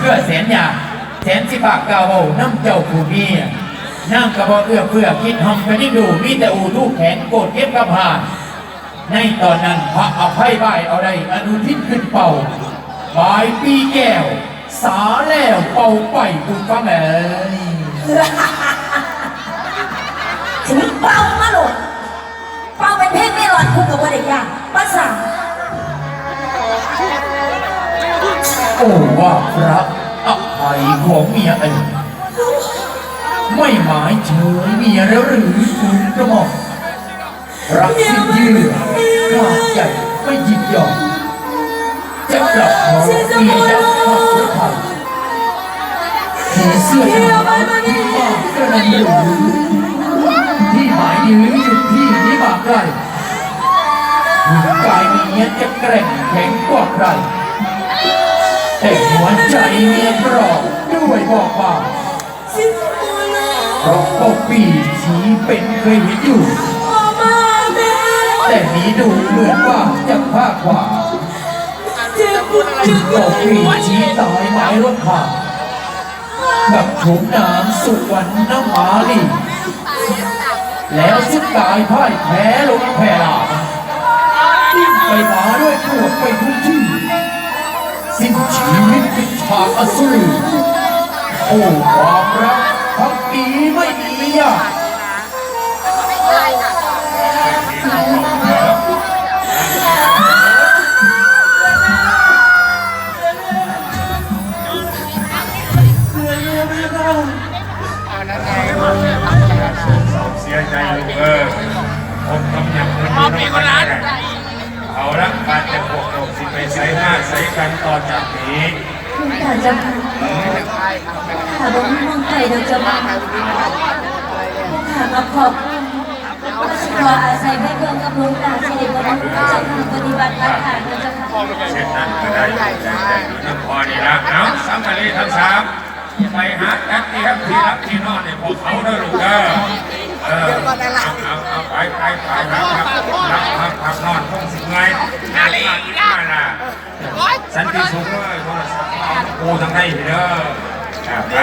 เพื่อแสนยาแสนสิบากกาวน้ำเจ้าผู้เมียนั่งกระบอกเอื้อเพื่อคิดทำกันนี่ดูมีแต่อูทุกแขนโกดเก็บกระพานในตอนนั้นพระอภัยบ่ายเอาได้อนุทินขึ้นเป่าบายปีแก้ว สาแล้วเป่าไปคุณฟังเอ๋ยถึงเป้ามาหลดเป้าเป็นเพศไม่หลอดคุณกับว่าเด็กยากภาษา โอ้ว่าพระอภัยของเมียเองไม่หมายเฉยเมียแล้วหรือคุณกระหม่อมรักสิ้นเยื่อขาดใจไม่ยินยอมจะกลับขอเมียยักษ์ข้าพระไทยเห็นเสื้อหนาวที่มากกระนั้นหรือที่หมายยืนจุดที่นี้มาใกล้ถึงกายเมียจะแกร่งแข็งกว่าใคร แต่หัวใจเมียกรอบด้วยบอกว่าเพราะปกปีชีเป็นเคยเห็นอยู่แต่นี้ดูเหมือนว่าจะพลาดกว่าปกปีชีตายไม้รถผ่านกับถุงน้ำสุวรรณมาลี แล้วสุดตายพ่ายแพ้ลงแพ้ลาดิ้นไปมาด้วยปวดไปทุกที่สิ้น ชีวิตเป็นฉากอสูรโอ้ความรักพักดีไม่มียากเสียใจลูกเออผมกำอยู่ในคนนั้นเอา ใส่หน้าใส่กันต่อจากนี้คุณอาจจะถ้าบอกเมืองไทยเราจะมาผู้ขามาขอบก็ขออาศัยแม่เครื่องกับลวงตาสิริวัฒน์จะปฏิบัติการขาดเราจะค่ะเช่นนั้นก็ได้แต่อยู่น้ำพอนี่ละเอาสังกะรีทั้งสามไปหาแท็กที่ครับที่รับที่นอนเนี่ยพวกเขาเด้อลูกเด้อเออเอาเอาไปไปไปรับครับรับครับพักนอนคงสิไงนาลีน่า สันติสุขเลยโทรศัพท์เอากูทางไหนเด้อไป